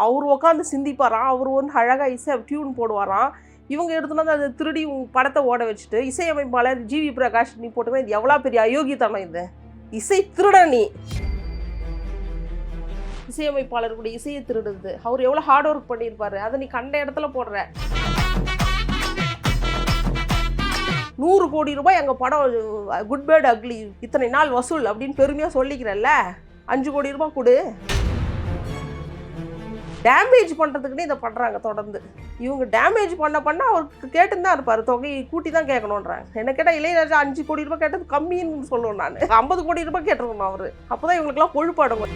அவர் உட்காந்து சிந்திப்பாராம். அவர் வந்து அழகாக இசை டியூன் போடுவாராம். இவங்க எடுத்துன்னு வந்து அதை திருடி படத்தை ஓட வச்சுட்டு இசையமைப்பாளர் ஜிவி பிரகாஷ் நீ போட்டுமே இது எவ்வளோ பெரிய அயோக்கியத்தனம் இது. இசை திருடன் நீ. இசையமைப்பாளருடைய இசையை திருடுது. அவர் எவ்வளோ ஹார்ட் ஒர்க் பண்ணியிருப்பாரு. அதை நீ கண்ட இடத்துல போடுற. நூறு கோடி ரூபாய் எங்கள் படம் குட் பேர்ட் அக்லி இத்தனை நாள் வசூல் அப்படின்னு பெருமையாக சொல்லிக்கிறல்ல. அஞ்சு கோடி ரூபாய் கொடு. டேமேஜ் பண்ணுறதுக்குன்னே இதை பண்ணுறாங்க தொடர்ந்து. இவங்க டேமேஜ் பண்ண பண்ண அவருக்கு கேட்டுன்னு தான் இருப்பார். தொகையை கூட்டி தான் கேட்கணுன்றாங்க என்ன கேட்டால் இளையராஜா அஞ்சு கோடி ரூபாய் கேட்டது கம்மின்னு சொல்லுவேன் நான். ஐம்பது கோடி ரூபாய் கேட்டிருக்கணும் அவர். அப்போ தான் இவங்களுக்குலாம் கொழுப்பாடுங்க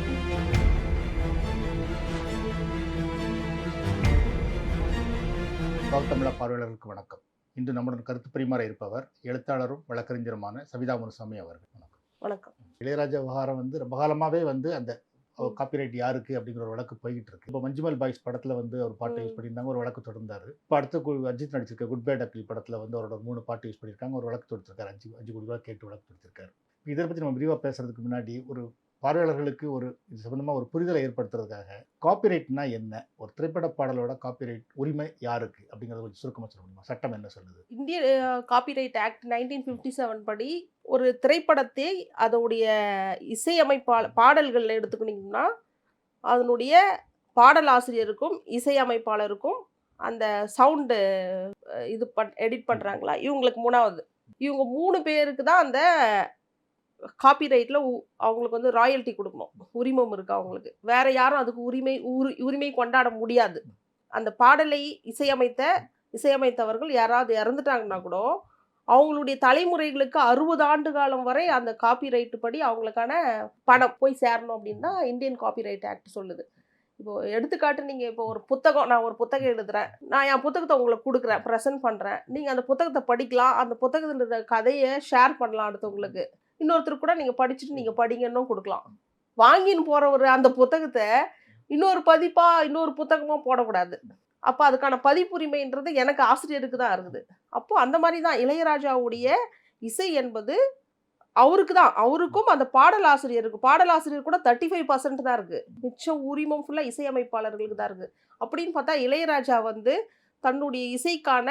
தமிழ பார்வையாளர்களுக்கு வணக்கம். இன்று நம்முடன் கருத்து பரிமாற இருப்பவர் எழுத்தாளரும் வழக்கறிஞருமான சவிதா முனுசாமி அவர்கள். வணக்கம். வணக்கம். இளையராஜா விவகாரம் வந்து ரொம்ப காலமாகவே வந்து அந்த காப்பிரைட் யாருக்கு அப்படிங்கிற ஒரு வழக்கு போய்கிட்டு இருக்கு இப்போ மஞ்சுமல் பாய்ஸ் படத்தில் வந்து ஒரு பாட்டை யூஸ் பண்ணியிருந்தாங்க ஒரு வழக்கு தொடர்ந்தாரு. இப்போ அடுத்து அஜித் நடிச்சிருக்க குட் பேட் அக்கில் படத்தில் வந்து அவரோட மூணு பாட்டு யூஸ் பண்ணியிருக்காங்க ஒரு வழக்கு தொடுத்திருக்காரு. அஞ்சு அஞ்சு கோடி ரூபாய் கேட்டு வழக்கு தொடுத்திருக்காரு. இதை பற்றி நம்ம விரிவாக பேசுறதுக்கு முன்னாடி ஒரு பார்வையாளர்களுக்கு ஒரு இது சம்பந்தமாக ஒரு புரிதலை ஏற்படுத்துறதுக்காக காப்பிரைட்னா என்ன? ஒரு திரைப்பட பாடலோட காப்பிரைட் உரிமை யாருக்கு? அப்படிங்கிறத கொஞ்சம் சுருக்கமாக சொல்ல முடியுமா? சட்டம் என்ன சொல்லுது? இந்திய copyright act nineteen fifty seven படி ஒரு திரைப்படத்தை அதோடைய இசையமைப்பாள பாடல்கள் எடுத்துக்கிட்டிங்கன்னா அதனுடைய பாடலாசிரியருக்கும் இசையமைப்பாளருக்கும் அந்த சவுண்டு இது பண் எடிட் பண்ணுறாங்களா இவங்களுக்கு மூணாவது. இவங்க மூணு பேருக்கு தான் அந்த காப்பிரைட்டில் அவங்களுக்கு வந்து ராயல்ட்டி கொடுக்கணும். உரிமம் இருக்கு அவங்களுக்கு. வேற யாரும் அதுக்கு உரிமை உரி உரிமை கொண்டாட முடியாது. அந்த பாடலை இசையமைத்த இசையமைத்தவர்கள் யாராவது இறந்துட்டாங்கன்னா கூட அவங்களுடைய தலைமுறைகளுக்கு அறுபது ஆண்டு காலம் வரை அந்த காப்பிரைட் படி அவங்களுக்கான பணம் போய் சேரணும் அப்படின்னு தான் இந்தியன் காப்பிரைட் ஆக்ட் சொல்லுது. இப்போ எடுத்துக்காட்டு நீங்கள் இப்போ ஒரு புத்தகம் நான் ஒரு புத்தகம் எழுதுறேன். நான் என் புத்தகத்தை உங்களுக்கு கொடுக்குறேன் ப்ரெசென்ட் பண்ணுறேன் நீங்கள் அந்த புத்தகத்தை படிக்கலாம். அந்த புத்தகத்தில் இருக்கிற கதையை ஷேர் பண்ணலாம் அடுத்தவங்களுக்கு. இன்னொருத்தர் கூட நீங்கள் படிச்சுட்டு நீங்கள் படிங்கன்னும் கொடுக்கலாம். வாங்கின்னு போகிறவர் அந்த புத்தகத்தை இன்னொரு பதிப்பாக இன்னொரு புத்தகமாக போடக்கூடாது. அப்போ அதுக்கான பதிப்புரிமைன்றது எனக்கு ஆசிரியருக்கு தான் இருக்குது. அப்போ அந்த மாதிரி தான் இளையராஜாவுடைய இசை என்பது அவருக்கு தான். அவருக்கும் அந்த பாடலாசிரியருக்கு பாடலாசிரியர் கூட தேர்ட்டி ஃபைவ் பர்சன்ட் தான் இருக்குது மிச்சம் உரிமம் ஃபுல்லாக இசையமைப்பாளர்களுக்கு தான் இருக்குது அப்படின்னு பார்த்தா இளையராஜா வந்து தன்னுடைய இசைக்கான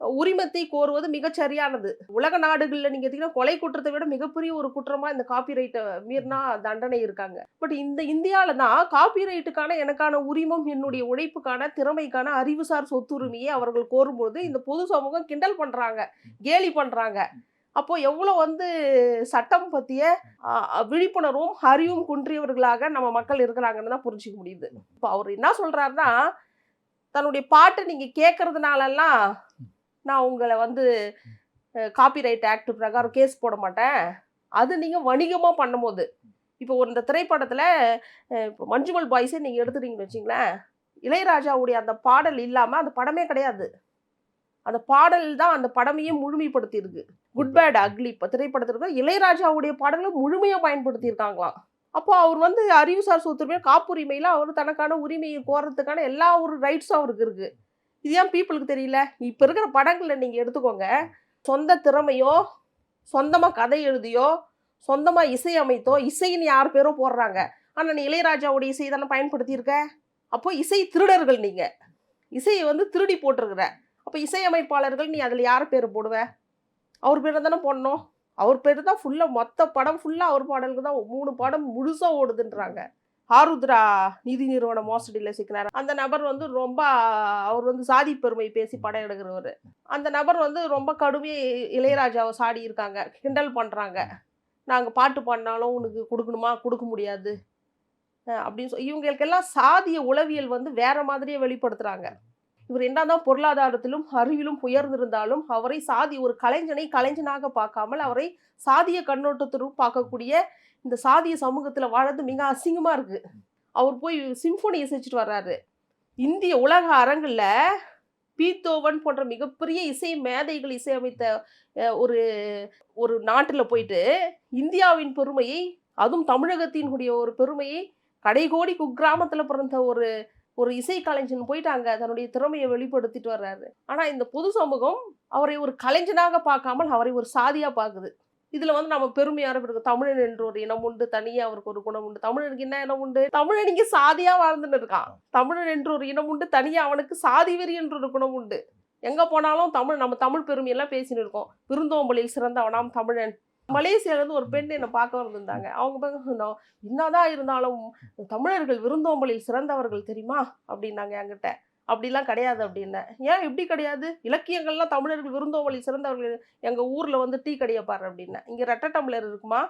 உரிமத்தை கோருவது மிகச்சரியானது உலக நாடுகளில் நீங்கள் எடுத்தீங்கன்னா கொலை குற்றத்தை விட மிகப்பெரிய ஒரு குற்றமாக இந்த காப்பிரைட்டை மீறினா தண்டனை இருக்காங்க. பட் இந்த இந்தியாவில் தான் காப்பிரைட்டுக்கான எனக்கான உரிமம் என்னுடைய உழைப்புக்கான திறமைக்கான அறிவுசார் சொத்துரிமையை அவர்கள் கோரும்போது இந்த பொது சமூகம் கிண்டல் பண்ணுறாங்க கேலி பண்ணுறாங்க அப்போ எவ்வளோ வந்து சட்டம் பற்றிய விழிப்புணர்வும் அறிவும் குன்றியவர்களாக நம்ம மக்கள் இருக்கிறாங்கன்னு தான் புரிஞ்சிக்க முடியுது. இப்போ அவர் என்ன சொல்கிறாருன்னா தன்னுடைய பாட்டை நீங்கள் கேட்கறதுனாலலாம் நான் உங்களை வந்து காப்பிரைட் ஆக்ட் பிரகாரம் கேஸ் போட மாட்டேன். அது நீங்கள் வணிகமாக பண்ணும்போது. இப்போ ஒரு இந்த திரைப்படத்தில் இப்போ மஞ்சுமல் பாய்ஸே நீங்கள் எடுத்துட்டீங்கன்னு வச்சிங்களேன் இளையராஜாவுடைய அந்த பாடல் இல்லாமல் அந்த படமே கிடையாது. அந்த பாடல் தான் அந்த படமையே முழுமைப்படுத்தி இருக்கு குட் பேட் அக்லி இப்போ திரைப்படத்திற்கு இளையராஜாவுடைய பாடல்களை முழுமையாக பயன்படுத்தியிருக்காங்களாம். அப்போ அவர் வந்து அறிவுசார் சொத்துரிமை காப்புரிமையில் அவர் தனக்கான உரிமையை கோரத்துக்கான எல்லா ஒரு ரைட்ஸும் அவருக்கு இருக்குது இது ஏன் பீப்புளுக்கு தெரியல? இப்போ இருக்கிற படங்களில் நீங்கள் எடுத்துக்கோங்க. சொந்த திறமையோ சொந்தமாக கதை எழுதியோ சொந்தமாக இசை அமைத்தோ இசைன்னு யார் பேரோ போடுறாங்க. ஆனால் நீ இளையராஜாவோட இசை தானே பயன்படுத்தியிருக்க? அப்போ இசை திருடர்கள் நீங்கள் இசையை வந்து திருடி போட்டிருக்கிற. அப்போ இசையமைப்பாளர்கள் நீ அதில் யார் பேர் போடுவ? அவர் பேர் தானே போடணும். அவர் பேர் தான் ஃபுல்லாக மொத்த படம் ஃபுல்லாக அவர் பாடலுக்கு தான் மூணு படம் முழுசாக ஓடுதுன்றாங்க. ஆருத்ரா நிதி நிறுவன மோசடியில் சிக்கினார். அந்த நபர் வந்து ரொம்ப அவர் வந்து சாதி பெருமை பேசி படம் எடுக்கிறவர். அந்த நபர் வந்து ரொம்ப கடுமையாக இளையராஜாவை சாடி இருக்காங்க. கிண்டல் பண்ணுறாங்க நாங்கள் பாட்டு பாடினாலும் உனக்கு கொடுக்கணுமா? கொடுக்க முடியாது. அப்படின்னு சொல்லி இவங்களுக்கெல்லாம் சாதிய உளவியல் வந்து வேற மாதிரியே வெளிப்படுத்துகிறாங்க இவர் என்னதான் பொருளாதாரத்திலும் அறிவிலும் உயர்ந்திருந்தாலும் அவரை சாதி ஒரு கலைஞனை கலைஞனாக பார்க்காமல் அவரை சாதிய கண்ணோட்டத்திலும் பார்க்கக்கூடிய இந்த சாதிய சமூகத்தில் வாழறது மிக அசிங்கமாக இருக்குது அவர் போய் சிம்ஃபோனி இசைச்சிட்டு வர்றாரு. இந்திய உலக அரங்கில் பீத்தோவன் போன்ற மிகப்பெரிய இசை மேதைகள் இசையமைத்த ஒரு ஒரு நாட்டில் போயிட்டு இந்தியாவின் பெருமையை அதுவும் தமிழகத்தினுடைய ஒரு பெருமையை கடைகோடி குக்கிராமத்தில் பிறந்த ஒரு ஒரு இசை கலைஞன் போயிட்டு அங்கே தன்னுடைய திறமையை வெளிப்படுத்திட்டு வர்றாரு. ஆனால் இந்த பொது சமூகம் அவரை ஒரு கலைஞனாக பார்க்காமல் அவரை ஒரு சாதியாக பார்க்குது. இதுல வந்து நம்ம பெருமையா இருக்கு தமிழன் என்று ஒரு இனம் உண்டு தனியே அவருக்கு ஒரு குணம் உண்டு தமிழனுக்கு என்ன இனம் உண்டு? தமிழன் இங்க சாதியா வாழ்ந்துன்னு இருக்கான் தமிழன் என்று ஒரு இனம் உண்டு தனியா அவனுக்கு சாதி வெறி என்று ஒரு குணம் உண்டு. எங்க போனாலும் தமிழ் நம்ம தமிழ் பெருமையெல்லாம் பேசின்னு இருக்கோம். விருந்தோம்பலில் சிறந்தவனாம் தமிழன். மலேசியால இருந்து ஒரு பெண் என்னை பார்க்க வந்திருந்தாங்க. அவங்க "நான் என்னதான் இருந்தாலும் தமிழர்கள் விருந்தோம்பலில் சிறந்தவர்கள் தெரியுமா? அப்படின்னாங்க என்கிட்ட. அப்படிலாம் கிடையாது அப்படின்னேன். ஏன் இப்படி கிடையாது? இலக்கியங்கள்லாம் தமிழர்கள் விருந்தோம்பலில் சிறந்தவர்கள். எங்க ஊர்ல வந்து டீ கடையை பாரு அப்படின்னேன். இங்க ரெட்டை டம்ளர் இருக்குமா?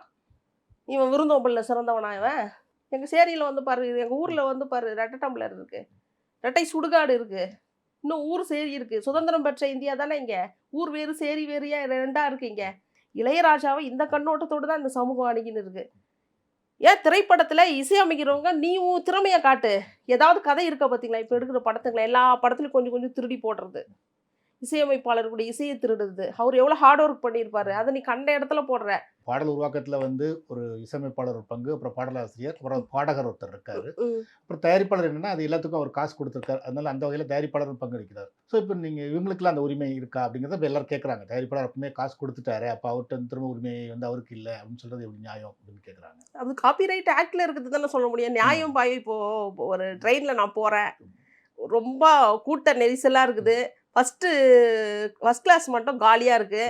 இவன் விருந்தோம்பலில் சிறந்தவனா இவன்? எங்க சேரியில வந்து பாரு எங்க ஊர்ல வந்து பாரு ரெட்டை டம்ளர் இருக்கு. ரெட்டை சுடுகாடு இருக்கு. இன்னும் ஊர் சேரி இருக்கு. சுதந்திரம் பெற்ற இந்தியா தானே இங்க? ஊர் வேறு சேரி வேறியா ரெண்டா இருக்கு இங்க? இளையராஜாவை இந்த கண்ணோட்டத்தோடு தான் இந்த சமூகம் அணுகின்னு இருக்கு ஏன் திரைப்படத்துல இசையமைக்கிறவங்க நீ உன் திறமையை காட்டு. ஏதாவது கதை இருக்க பார்த்தீங்களா இப்போ எடுக்கிற படத்துங்களை எல்லா படத்துலையும் கொஞ்சம் கொஞ்சம் திருடி போடுறது. இசையமைப்பாளர்களுடைய இசையை திருடுறது. அவர் எவ்வளோ ஹார்ட் ஒர்க் பண்ணியிருப்பாரு. அதை நீ கண்ட இடத்துல போடுற. பாடல் உருவாக்கத்துல வந்து ஒரு இசையமைப்பாளர் ஒரு பங்கு அப்புறம் பாடலாசிரியர் அப்புறம் பாடகர் ஒருத்தர் இருக்காரு. அப்புறம் தயாரிப்பாளர் என்னன்னா அது எல்லாத்துக்கும் அவர் காசு கொடுத்துருக்காரு. அதனால அந்த வகையில் தயாரிப்பாளர் பங்கெடுக்கிறார் ஸோ இப்போ நீங்க இவங்களுக்குலாம் அந்த உரிமை இருக்கா அப்படிங்கிறத இப்போ எல்லாரும் கேட்குறாங்க தயாரிப்பாளர் அப்பவுமே காசு கொடுத்துட்டாரு அப்போ அவர்கிட்ட திரும்ப உரிமை வந்து அவருக்கு இல்லை அப்படின்னு சொல்றது எப்படி நியாயம் அப்படின்னு கேட்குறாங்க அது காப்பிரைட் ஆக்ட்ல இருக்குது தானே சொல்ல முடியும். நியாயம் பாய் இப்போ ஒரு ட்ரெயினில் நான் போகிறேன் ரொம்ப கூட்ட நெரிசலாக இருக்குது. ஃபஸ்ட்டு ஃபஸ்ட் கிளாஸ் மட்டும் காலியாக இருக்குது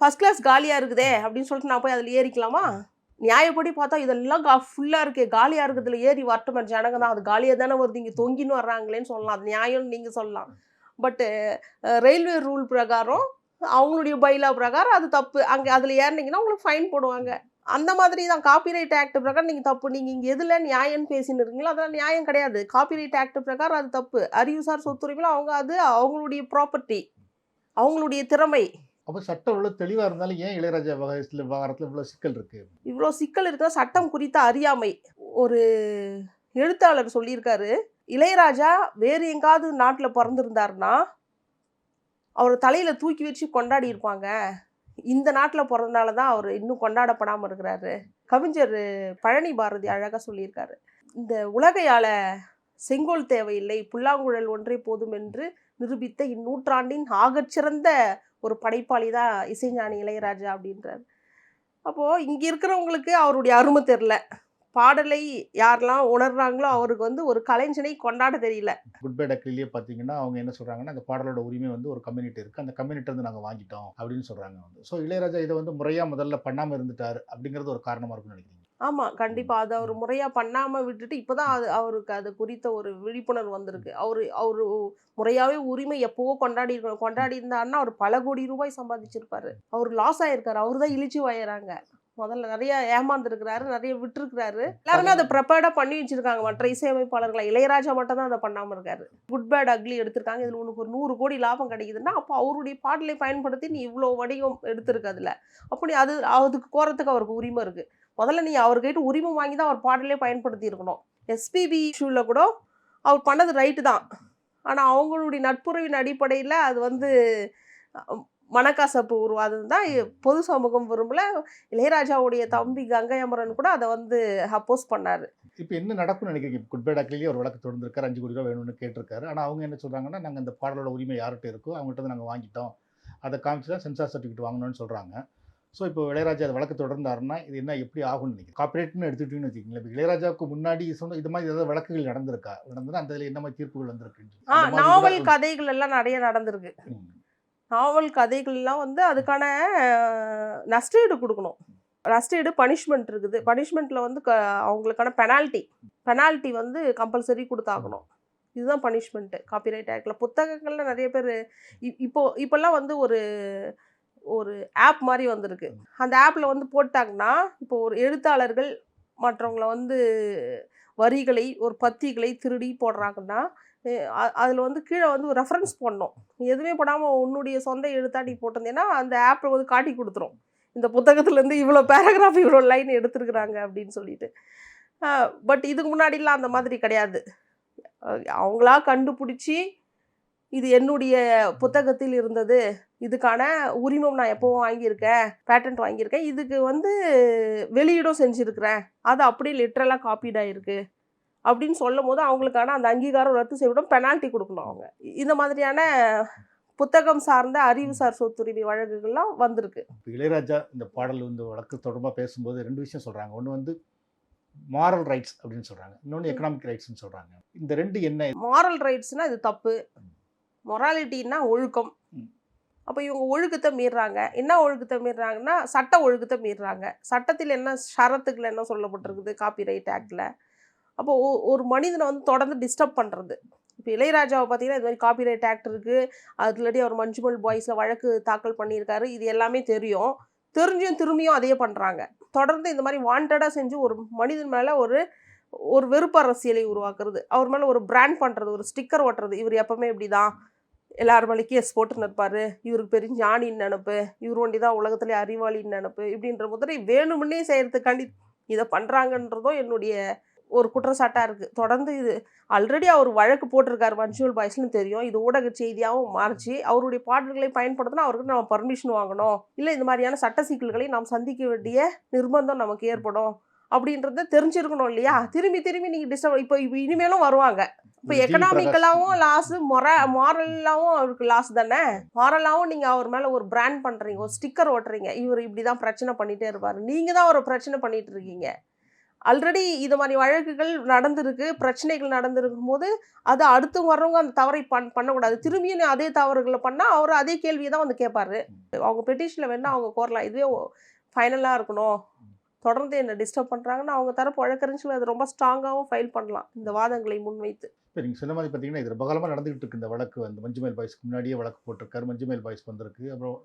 ஃபஸ்ட் கிளாஸ் காலியாக இருக்குதே அப்படின்னு சொல்லிட்டு நான் போய் அதில் ஏறிக்கலாமா? நியாயப்படி பார்த்தா இதெல்லாம் கா ஃபுல்லாக இருக்கே. காலியாக இருக்குதுல ஏறி வரட்டும் ஜனங்க தான். அது காலியாக தானே வருது. இங்கே தொங்கின்னு வர்றாங்களேன்னு சொல்லலாம். அது நியாயம்னு நீங்கள் சொல்லலாம். பட்டு ரயில்வே ரூல் பிரகாரம் அவங்களுடைய பைலா பிரகாரம் அது தப்பு. அங்கே அதில் ஏறினீங்கன்னா உங்களுக்கு ஃபைன் போடுவாங்க. அந்த மாதிரி தான் காப்பிரைட் ஆக்ட் பிரகாரம் நீங்கள் தப்பு நீங்கள் இங்கே எதில் நியாயம்னு பேசின்னு இருக்கீங்களோ அதெல்லாம் நியாயம் கிடையாது. காப்பிரைட் ஆக்ட் பிரகாரம் அது தப்பு. அறிவுசார் சொத்துரிமையில் அவங்க அது அவங்களுடைய ப்ராப்பர்ட்டி அவங்களுடைய திறமை. அப்போ சட்டம் இவ்வளோ தெளிவாக இருந்தாலும் ஏன் இளையராஜா விவகாரத்தில் விவகாரத்தில் இவ்வளோ சிக்கல் இருக்கு? இவ்வளோ சிக்கல் இருக்கிற சட்டம் குறித்த அறியாமை. ஒரு எழுத்தாளர் சொல்லியிருக்காரு இளையராஜா வேறு எங்காவது நாட்டில் பிறந்திருந்தாருன்னா அவர் தலையில் தூக்கி வச்சு கொண்டாடி இருப்பாங்க. இந்த நாட்டில் பிறந்தனால தான் அவர் இன்னும் கொண்டாடப்படாமல் இருக்கிறாரு. கவிஞர் பழனி பாரதி அழகாக சொல்லியிருக்காரு. இந்த உலகையால செங்கோல் தேவையில்லை புல்லாங்குழல் ஒன்றே போதும் என்று நிரூபித்த இந்நூற்றாண்டின் ஆகச்சிறந்த ஒரு படைப்பாளி தான் இசைஞானி இளையராஜா அப்படின்றார். அப்போது இங்கே இருக்கிறவங்களுக்கு அவருடைய அருமை தெரில பாடலை யாரெல்லாம் உணர்றாங்களோ அவருக்கு வந்து ஒரு கலைஞனை கொண்டாட தெரியல. குட் பை டக்கிலேயே பார்த்தீங்கன்னா அவங்க என்ன சொல்றாங்கன்னா அந்த பாடலோட உரிமை வந்து ஒரு கம்யூனிட்டி இருக்கு. அந்த கம்யூனிட்டி இருந்து நாங்கள் வாங்கிட்டோம் அப்படின்னு சொல்றாங்க வந்து. ஸோ இளையராஜா இதை வந்து முறையா முதல்ல பண்ணாம இருந்துட்டாரு அப்படிங்கிறது ஒரு காரணமா இருக்கும்னு நினைக்கிறீங்க? ஆமாம் கண்டிப்பாக அது அவர் முறையாக பண்ணாமல் விட்டுட்டு இப்போ தான் அது அவருக்கு அது குறித்த ஒரு விழிப்புணர்வு வந்திருக்கு. அவர் அவர் முறையாகவே உரிமை எப்போவோ கொண்டாடி கொண்டாடி இருந்தாருன்னா அவர் பல கோடி ரூபாய் சம்பாதிச்சிருப்பாரு. அவர் லாஸ் ஆயிருக்காரு. அவர் தான் இழிச்சு வாயிறாங்க. முதல்ல நிறைய ஏமாந்துருக்கிறாரு நிறைய விட்டுருக்கிறாரு. எல்லாருமே அதை ப்ரிப்பேர்டாக பண்ணி வச்சிருக்காங்க. மற்ற இசையமைப்பாளர்களை இளையராஜா மட்டும் தான் அதை பண்ணாமல் இருக்காரு. குட் பேட் அக்லி எடுத்திருக்காங்க. இதில் உனக்கு ஒரு நூறு கோடி லாபம் கிடைக்குதுன்னா அப்போ அவருடைய பாடலை பயன்படுத்தி நீ இவ்வளோ வடிவம் எடுத்திருக்க அதில். அப்படி அது அதுக்கு கோரத்துக்கு அவருக்கு உரிமை இருக்கு. முதல்ல நீ அவர்கிட்ட உரிமை வாங்கி தான் அவர் பாடலே பயன்படுத்தி இருக்கணும். எஸ்பிபி இஷ்யூவில் கூட அவர் பண்ணது ரைட்டு தான். ஆனால் அவங்களுடைய நட்புறவின் அடிப்படையில் அது வந்து மனக்கசப்பு உருவாதது தான் பொது சமூகம் விரும்பல. இளையராஜாவுடைய தம்பி கங்கை அமரன் கூட அதை வந்து அப்போஸ் பண்ணார். இப்போ என்ன நடக்கும்னு நினைக்கிறீங்க? குட் பை டக்கிலேயே ஒரு வழக்கு தொடர்ந்துருக்காரு. அஞ்சு கோடி ரூபா வேணும்னு கேட்டிருக்காரு. ஆனால் அவங்க என்ன சொல்றாங்கன்னா நாங்கள் இந்த பாடலோட உரிமை யார்கிட்ட இருக்கோ அவங்ககிட்ட நாங்கள் வாங்கிட்டோம். அதை காமிச்சு தான் சென்சார் சர்டிஃபிகேட் வாங்கணும்னு சொல்றாங்க. ஸோ இப்போ இளையராஜா அந்த வழக்கு தொடர்ந்தாருன்னா இது என்ன எப்படி ஆகும்னு நினைக்கிறேன் காப்பரேட்னு எடுத்துக்கிட்டீங்கன்னு வச்சுக்கோங்களேன். இப்போ இளையராஜாவுக்கு முன்னாடி சொன்ன இது மாதிரி ஏதாவது வழக்குகள் நடந்திருக்கா? நடந்ததுன்னா அந்த இதில் என்ன மாதிரி தீர்ப்புகள் வந்திருக்கு நாவல் கதைகள் எல்லாம் நிறைய நடந்திருக்கு. நாவல் கதைகள்லாம் வந்து அதுக்கான நஷ்டஈடு கொடுக்கணும். நஷ்டஈடு பனிஷ்மெண்ட் இருக்குது. பனிஷ்மெண்ட்டில் வந்து க அவங்களுக்கான பெனால்ட்டி பெனால்ட்டி வந்து கம்பல்சரி கொடுத்தாகணும். இதுதான் பனிஷ்மெண்ட்டு காப்பிரைட் ஆக்டில் புத்தகங்களில் நிறைய பேர் இப்போ இப்போல்லாம் வந்து ஒரு ஒரு ஆப் மாதிரி வந்திருக்கு. அந்த ஆப்பில் வந்து போட்டாங்கன்னா இப்போ ஒரு எழுத்தாளர்கள் மற்றவங்கள வந்து வரிகளை ஒரு பத்திகளை திருடி போடுறாங்கன்னா அதில் வந்து கீழே வந்து ரெஃபரன்ஸ் போடணும். எதுவுமே போடாமல் உன்னுடைய சொந்த எழுத்தாட்டி போட்டிருந்தேன்னா அந்த ஆப்பில் வந்து காட்டி கொடுத்துரும். இந்த புத்தகத்துலேருந்து இவ்வளோ பேராகிராஃப் இவ்வளோ லைன் எடுத்துருக்குறாங்க அப்படின்னு சொல்லிட்டு. பட் இதுக்கு முன்னாடிலாம் அந்த மாதிரி கிடையாது. அவங்களா கண்டுபிடிச்சி இது என்னுடைய புத்தகத்தில் இருந்தது. இதுக்கான உரிமம் நான் எப்போவும் வாங்கியிருக்கேன். பேட்டன்ட் வாங்கியிருக்கேன். இதுக்கு வந்து வெளியீடும் செஞ்சுருக்கிறேன். அது அப்படியே லிட்ரலாக காப்பீடாக இருக்குது அப்படின்னு சொல்லும் போது அவங்களுக்கான அந்த அங்கீகாரம் ரத்து செய்யவிடும் பெனால்ட்டி கொடுக்கணும் அவங்க. இந்த மாதிரியான புத்தகம் சார்ந்த அறிவுசார் சொத்துரிமை வழக்குகள்லாம் வந்திருக்கு. இளையராஜா இந்த பாடல் வந்து வழக்கு தொடர்பாக பேசும்போது ரெண்டு விஷயம் சொல்கிறாங்க ஒன்று வந்து மாரல் ரைட்ஸ் அப்படின்னு சொல்கிறாங்க இன்னொன்று எக்கனாமிக் ரைட்ஸ்னு சொல்கிறாங்க இந்த ரெண்டு என்ன? மாரல் ரைட்ஸ்னா இது தப்பு. மொராலிட்டின்னா ஒழுக்கம். அப்போ இவங்க ஒழுக்கத்தை மீறுறாங்க. என்ன ஒழுக்கத்தை மீறுறாங்கன்னா சட்ட ஒழுக்கத்தை மீறுறாங்க. சட்டத்தில் என்ன ஷரத்துக்கள் என்ன சொல்லப்பட்டிருக்குது? காப்பிரைட் ஆக்டில் அப்போ ஒரு மனிதனை வந்து தொடர்ந்து டிஸ்டர்ப் பண்ணுறது இப்போ இளையராஜாவை பார்த்தீங்கன்னா இது மாதிரி காப்பிரைட் ஆக்ட் இருக்குது அதுலடி அவர் மஞ்சுமல் பாய்ஸில் வழக்கு தாக்கல் பண்ணியிருக்காரு. இது எல்லாமே தெரியும். தெரிஞ்சும் திரும்பியும் அதையே பண்ணுறாங்க தொடர்ந்து இந்த மாதிரி வாண்டடாக செஞ்சு ஒரு மனிதன் மேலே ஒரு ஒரு வெறுப்பு அரசியலை உருவாக்குறது. அவர் மேலே ஒரு பிராண்ட் பண்ணுறது ஒரு ஸ்டிக்கர் ஓட்டுறது இவர் எப்பவுமே இப்படி தான் எல்லார் மேலே கேஸ் போட்டு நிற்பாரு இவருக்கு பெரிய ஞானின்னு நினப்பு. இவர் ஒண்டி தான் உலகத்திலே அறிவாளின்னு நினப்பு. இப்படின்ற முதலை வேணுமுன்னே செய்கிறதுக்காண்டி இதை பண்ணுறாங்கன்றதும் என்னுடைய ஒரு குற்றச்சாட்டாக இருக்குது தொடர்ந்து இது ஆல்ரெடி அவர் வழக்கு போட்டிருக்காரு மஞ்சுவல் பாய்ஸ்னு தெரியும். இது ஊடக செய்தியாகவும் மாறிச்சு. அவருடைய பாடல்களை பயன்படுத்தினா அவருக்கு நம்ம பர்மிஷன் வாங்கணும். இல்லை இந்த மாதிரியான சட்ட சிக்கல்களை நாம் சந்திக்க வேண்டிய நிர்பந்தம் நமக்கு ஏற்படும். அப்படின்றத தெரிஞ்சிருக்கணும் இல்லையா? திரும்பி திரும்பி நீங்கள் டிஸ்டர்ப் இப்போ இனிமேலும் வருவாங்க. இப்போ. எக்கனாமிக்கலாவும் லாஸ் மொர மாரலாவும் அவருக்கு லாஸ் தானே? மாரலாவும் நீங்கள் அவர் மேலே ஒரு பிராண்ட் பண்ணுறீங்க ஒரு ஸ்டிக்கர் ஓட்டுறீங்க. இவர் இப்படி தான் பிரச்சனை பண்ணிகிட்டே இருப்பார். நீங்கள் தான் ஒரு பிரச்சனை பண்ணிட்டு இருக்கீங்க. ஆல்ரெடி இது மாதிரி வழக்குகள் நடந்திருக்கு பிரச்சனைகள் நடந்திருக்கும் போது அது அடுத்து வர்றவங்க அந்த தவறை பண் பண்ணக்கூடாது. திரும்பியும் அதே தவறுகளை பண்ணால் அவர் அதே கேள்வியை தான் வந்து கேட்பாரு அவங்க பெட்டிஷனில் வேணால் அவங்க கோரலாம். இதுவே ஃபைனலாக இருக்கணும். தொடர்ந்து என்ன டிஸ்டர்ப் பண்ணுறாங்கன்னா அவங்க தரப்பு வழக்கறிஞர்கள் அது ரொம்ப ஸ்ட்ராங்காகவும் ஃபைல் பண்ணலாம். இந்த வாதங்களை முன்வைத்து. இப்போ நீங்கள் சொன்ன மாதிரி பார்த்தீங்கன்னா இது ரொம்ப காலமாக நடந்துகிட்டு இருக்கு இந்த வழக்கு வந்து. மஞ்சுமேல் பாய்ஸ்க்கு முன்னாடியே வழக்கு போட்டிருக்காரு. மஞ்சுமேல் பாய்ஸ் வந்திருக்கு. அப்புறம்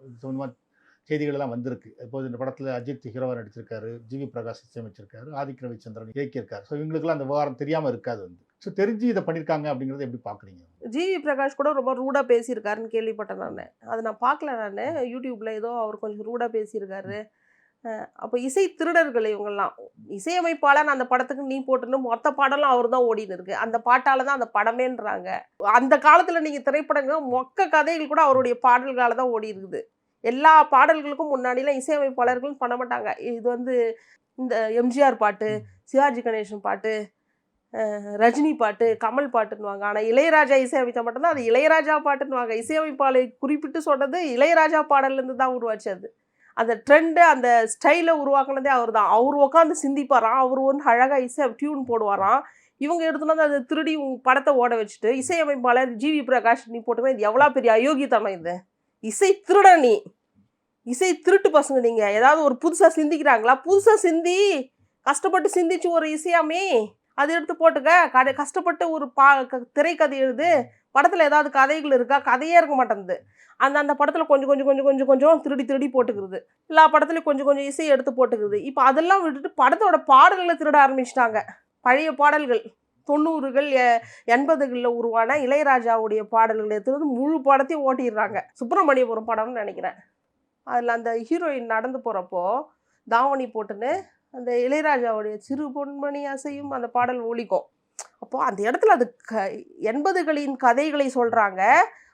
இது சம்பந்தமாக செய்திகள் எல்லாம் வந்திருக்கு. இப்போது இந்த படத்தில் அஜித் ஹீரோவா நடிச்சிருக்காரு ஜிவி பிரகாஷ் இசையமைச்சிருக்காரு ஆதிக் ரவிச்சந்திரன் இயக்கியிருக்காரு. ஸோ இவங்களுக்குலாம் அந்த விவகாரம் தெரியாமல் இருக்காது வந்து. ஸோ தெரிஞ்சு இதை பண்ணியிருக்காங்க அப்படிங்கிறத எப்படி பார்க்குறீங்க? ஜிவி பிரகாஷ் கூட ரொம்ப ரூடாக பேசியிருக்காருன்னு கேள்விப்பட்டேன் நான். அதை நான் பார்க்கல நான். யூடியூப்பில் ஏதோ அவர் கொஞ்சம் ரூடாக பேசியிருக்காரு. அப்போ இசை திருடர்கள் இவங்கெல்லாம். இசையமைப்பாளர் அந்த படத்துக்கு நீ போட்டுன்னு மொத்த பாடலும் அவர் தான் ஓடின்னு இருக்கு. அந்த பாட்டால தான் அந்த படமேன்றாங்க. அந்த காலத்தில் நீங்கள் திரைப்படங்கள் மொக்க கதைகள் கூட அவருடைய பாடல்கால தான் ஓடி இருக்குது எல்லா பாடல்களுக்கும் முன்னாடிலாம் இசையமைப்பாளர்களும் பண்ண மாட்டாங்க. இது வந்து இந்த எம்ஜிஆர் பாட்டு சிவாஜி கணேசன் பாட்டு ரஜினி பாட்டு கமல் பாட்டுன்னுவாங்க. ஆனால் இளையராஜா இசையமைத்தா மட்டும்தான் அது இளையராஜா பாட்டுன்னுவாங்க. இசையமைப்பாளரை குறிப்பிட்டு சொன்னது இளையராஜா பாடல்லேருந்து தான் உருவாச்சு அது. அந்த ட்ரெண்டு அந்த ஸ்டைலை உருவாக்குனதே அவர் தான் அவர் உட்காந்து சிந்திப்பாராம். அவர் வந்து அழகாக இசை டியூன் போடுவாராம். இவங்க எடுத்துன்னு வந்து அதை திருடி படத்தை ஓட வச்சுட்டு இசையமைப்பாளர் ஜிவி பிரகாஷ் நீ போட்டுமே இது எவ்வளோ பெரிய அயோக்கியத்தனம் இது. இசை திருட நீ. இசை திருட்டு பசங்க நீங்கள் ஏதாவது ஒரு புதுசாக சிந்திக்கிறாங்களா? புதுசாக சிந்தி. கஷ்டப்பட்டு சிந்திச்சு ஒரு இசையாமே. அது எடுத்து போட்டுக்க. கடை கஷ்டப்பட்டு ஒரு பா க- திரைக்கதை எழுது. படத்தில் ஏதாவது கதைகள் இருக்கா? கதையே இருக்க மாட்டேங்குது. அந்த அந்த படத்தில் கொஞ்சம் கொஞ்சம் கொஞ்சம் கொஞ்சம் கொஞ்சம் திருடி திருடி போட்டுக்கிறது. எல்லா படத்துலையும் கொஞ்சம் கொஞ்சம் இசையை எடுத்து போட்டுக்கிறது. இப்போ அதெல்லாம் விட்டுட்டு படத்தோட பாடல்களை திருட ஆரம்பிச்சிட்டாங்க. பழைய பாடல்கள். தொண்ணூறுகள் எண்பதுகளில் உருவான இளையராஜாவுடைய பாடல்கள் எடுத்து வந்து முழு படத்தையும் ஓட்டிடுறாங்க. சுப்பிரமணியபுரம் படம்னு நினைக்கிறேன். அதில் அந்த ஹீரோயின் நடந்து போகிறப்போ தாவணி போட்டுன்னு அந்த இளையராஜாவுடைய சிறு பொன்மணி அசையும் அந்த பாடல் ஒழிக்கும் அப்போது அந்த இடத்துல அது க எண்பதுகளின் கதைகளை சொல்கிறாங்க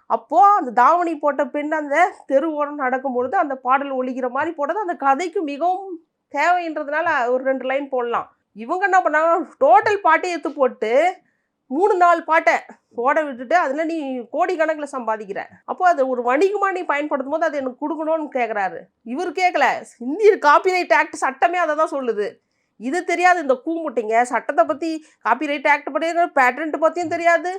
அப்போது அந்த தாவணி போட்ட பெண் அந்த தெரு நடக்கும் பொழுது அந்த பாடல் ஒழிக்கிற மாதிரி போட்டது. அந்த கதைக்கு மிகவும் தேவைன்றதுனால ஒரு ரெண்டு லைன் போடலாம். இவங்க என்ன பண்ணாங்க? டோட்டல் பாட்டை எடுத்து போட்டு மூணு நாலு பாட்டை ஓட விட்டுட்டு அதில் நீ கோடிக்கணக்கில் சம்பாதிக்கிற. அப்போ அது ஒரு வணிகமாக நீ பயன்படுத்தும் போது அது எனக்கு கொடுக்கணும்னு கேட்குறாரு இவர் கேட்கல இந்திய காப்பிரைட் ஆக்ட் சட்டமே அதை தான் சொல்லுது. இது தெரியாது இந்த கூமுட்டிங்க. சட்டத்தை பற்றி காப்பிரைட் ஆக்ட் பற்றி பேட்டன்ட் பற்றியும் தெரியாது.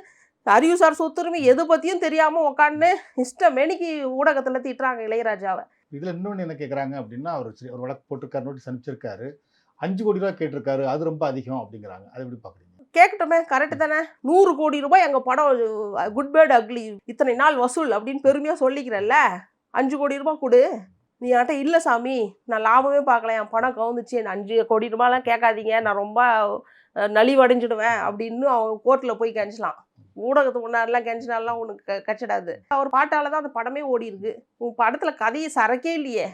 அறிவுசார் சொத்துரிமை எது பற்றியும் தெரியாமல் உட்காந்து இஷ்டமேனிக்கு ஊடகத்தில் திட்டுறாங்க இளையராஜாவை. இதில் இன்னொன்று என்ன கேட்குறாங்க அப்படின்னா அவர் சரி, ஒரு வழக்கு போட்டிருக்காரு நோட்டீஸ் அனுப்பிச்சிருக்காரு அஞ்சு கோடி ரூபா கேட்டிருக்காரு. அது ரொம்ப அதிகம் அப்படிங்கிறாங்க. அதை எப்படி பார்க்குறீங்க? கேட்கட்டுமே கரெக்டு தானே? நூறு கோடி ரூபாய் எங்கள் படம் குட் பேட் அக்லி இத்தனை நாள் வசூல் அப்படின்னு பெருமையாக சொல்லிக்கிறல்ல அஞ்சு கோடி ரூபாய் கொடு. நீ என்கிட்ட இல்லை சாமி. நான் லாபமே பார்க்கல. என் படம் கவுந்துச்சு. நான் அஞ்சு கோடி ரூபாய்லாம் கேட்காதீங்க. நான் ரொம்ப நலிவடைஞ்சிடுவேன் அப்படின்னு அவங்க கோர்ட்டில் போய் கெஞ்சலாம். ஊடகத்து முன்னாடிலாம் கெஞ்சினாலாம் உனக்கு க- கச்சிடாது. அவர் பாட்டால் தான் அந்த படமே ஓடி இருக்கு. உன் படத்தில் கதையை சரக்கே இல்லையே.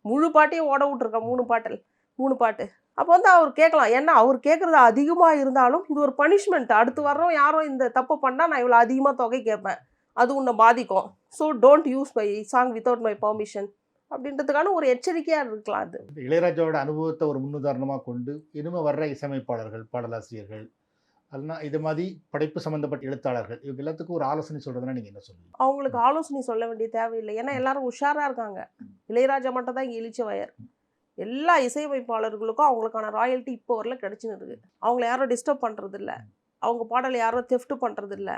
முழு பாட்டையும் ஓட விட்ருக்க மூணு பாட்டல். மூணு பாட்டு. அப்போ வந்து அவர் கேட்கலாம். ஏன்னா அவர் கேட்குறது அதிகமாக இருந்தாலும் இது ஒரு பனிஷ்மெண்ட் அடுத்து வர்றோம் யாரும் இந்த தப்பு பண்ணால் நான் இவ்வளோ அதிகமாக தொகை கேட்பேன். அது உன்னை பாதிக்கும். So don't use my song without my permission அப்படின்றதுக்கான ஒரு எச்சரிக்கையாக இருக்கலாம் அது. இளையராஜாவோட அனுபவத்தை ஒரு முன்னுதாரணமாக கொண்டு இனிமே வர்ற இசையமைப்பாளர்கள் பாடலாசிரியர்கள் அதுனா இது மாதிரி படைப்பு சம்பந்தப்பட்ட எழுத்தாளர்கள் இவங்க எல்லாத்துக்கும் ஒரு ஆலோசனை சொல்றதுன்னா நீங்க என்ன சொல்லுவீங்க? அவங்களுக்கு ஆலோசனை சொல்ல வேண்டிய தேவையில்லை. ஏன்னா எல்லாரும் உஷாரா இருக்காங்க. இளையராஜா மட்டும் தான் இங்கே இழிச்ச வயர். எல்லா இசையமைப்பாளர்களுக்கும் அவங்களுக்கான ராயல்ட்டி இப்போ வரல கிடைச்சின்னு இருக்குது அவங்கள யாரும் டிஸ்டர்ப் பண்ணுறதில்ல அவங்க பாடலை யாரும் தெஃப்ட் பண்ணுறதில்ல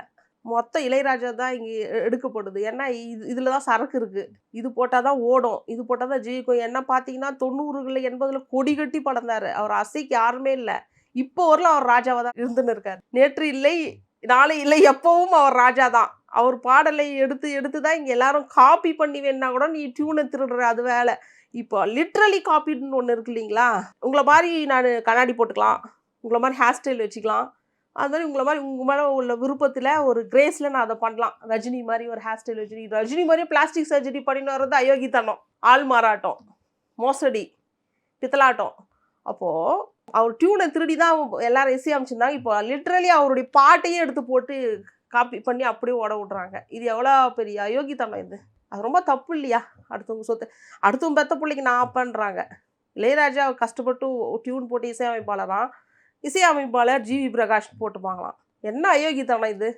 மொத்த இளையராஜா தான் இங்கே எடுக்கப்படுது. ஏன்னா இது இதில் தான் சரக்கு இருக்குது இது போட்டால் தான் ஓடும். இது போட்டால் தான் ஜெயிக்கும் என்ன பார்த்தீங்கன்னா தொண்ணூறுகளில் எண்பதில் கொடி கட்டி படந்தார் அவர் அசைக்கு யாருமே இல்லை. இப்போ வரல அவர் ராஜாவாக தான் இருந்துன்னு இருக்கார். நேற்று இல்லை நாளை இல்லை எப்பவும் அவர் ராஜா தான். அவர் பாடலை எடுத்து எடுத்து தான் இங்கே எல்லாரும் காப்பி பண்ணி வேணா கூட நீ டியூனை திருடுற அது வேலை. இப்போ லிட்ரலி காப்பின்னு ஒன்று இருக்கு இல்லைங்களா? உங்களை மாதிரி நான் கண்ணாடி போட்டுக்கலாம். உங்களை மாதிரி ஹேர் ஸ்டைல் வச்சுக்கலாம். அது மாதிரி உங்களை மாதிரி உங்கள் மேலே உள்ள விருப்பத்தில் ஒரு கிரேஸில் நான் அதை பண்ணலாம். ரஜினி மாதிரி ஒரு ஹேர் ஸ்டைல் வச்சு ரஜினி மாதிரியே பிளாஸ்டிக் சர்ஜரி பண்ணின்னு வர்றது அயோக்கித்தனம் ஆள் மாறாட்டம். மோசடி. பித்தலாட்டம். அப்போது அவர் டியூனை திருடி தான் எல்லாரும் இசை அமைச்சிருந்தாங்க இப்போ லிட்ரலி அவருடைய பாட்டையே எடுத்து போட்டு காப்பி பண்ணி அப்படியே ஓட விட்றாங்க. இது எவ்வளோ பெரிய அயோக்கித்தனம் இது. அது ரொம்ப தப்பு இல்லையா? அடுத்தவங்க சொத்து. அடுத்தவங்க பெத்த பிள்ளைக்கு நான் அப்பன்றாங்க. இளையராஜா கஷ்டப்பட்டு டியூன் போட்டு இசையமைப்பாளராம் இசையமைப்பாளர் ஜிவி பிரகாஷ் போட்டுப்பாங்களாம் என்ன அயோக்கித்தனம் இது?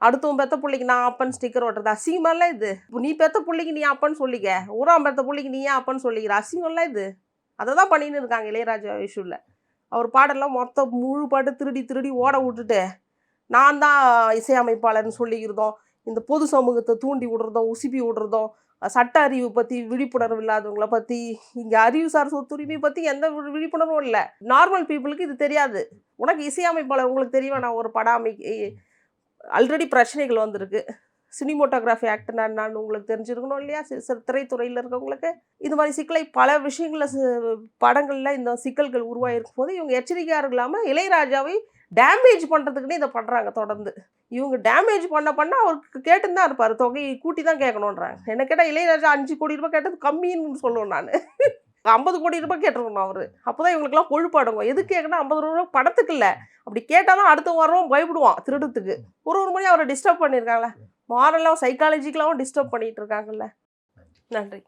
அடுத்தவன் பெத்த பிள்ளைக்கு நான் அப்பன் ஸ்டிக்கர் ஓட்டுறது அசிங்கமெல்லாம் இது? இப்போ நீ பெத்த பிள்ளைக்கு நீ அப்பன்னு சொல்லிக்க. ஊராம் பெத்த பிள்ளைக்கு நீ ஏன் அப்பன்னு சொல்லிக்கிற? அசிங்கம்லாம் இது? அதை தான் பண்ணின்னு இருக்காங்க இளையராஜா இஷ்யூவில் அவர் பாடெல்லாம் மொத்த முழு பாட்டு திருடி திருடி ஓட விட்டுட்டு நான் தான் இசையமைப்பாளர்னு சொல்லிக்கிறதும் இந்த பொது சமூகத்தை தூண்டி விடுறதும் உசுப்பி விடுறதும் சட்ட அறிவு பற்றி விழிப்புணர்வு இல்லாதவங்களை பற்றி இங்கே அறிவுசார் சொத்துரிமை பற்றி எந்த விழிப்புணர்வும் இல்லை. நார்மல் பீப்புளுக்கு இது தெரியாது. உனக்கு இசையமைப்பாளர் உங்களுக்கு தெரியும் நான் ஒரு படம் அமைக்க ஆல்ரெடி பிரச்சனைகள் வந்திருக்கு. சினிமோட்டோகிராஃபி ஆக்ட் நான் உங்களுக்கு தெரிஞ்சிருக்கணும் இல்லையா? சிறு திரைத்துறையில் இருக்கவங்களுக்கு. இது மாதிரி சிக்கலை பல விஷயங்களில் படங்களில் இந்த சிக்கல்கள் உருவாகிருக்கும் போது இவங்க எச்சரிக்கையாக இல்லாமல் இளையராஜாவை டேமேஜ் பண்ணுறதுக்குன்னு இதை பண்ணுறாங்க தொடர்ந்து. இவங்க டேமேஜ் பண்ண பண்ண அவருக்கு கேட்டுன்னு தான் இருப்பார். தொகையை கூட்டி தான் கேட்கணுன்றாங்க. என்ன கேட்டால் இளையராஜா அஞ்சு கோடி ரூபாய் கேட்டது கம்மின்னு சொல்லுவேன் நான். ஐம்பது கோடி ரூபாய் கேட்டிருக்கணும் அவர். அப்போ தான் இவங்களுக்குலாம் கொழுப்பாடுங்க. எது கேட்கணும் ஐம்பது ரூபா படத்துக்கு இல்லை. அப்படி கேட்டால் தான் அடுத்த வாரம் பயப்படுவான் திருடத்துக்கு. ஒரு ஒரு மணி அவரை டிஸ்டர்ப் பண்ணியிருக்காங்களே. மாரலாகவும் சைக்காலஜிக்கலாகவும் டிஸ்டர்ப் பண்ணிகிட்டு இருக்காங்கல்ல. நன்றி.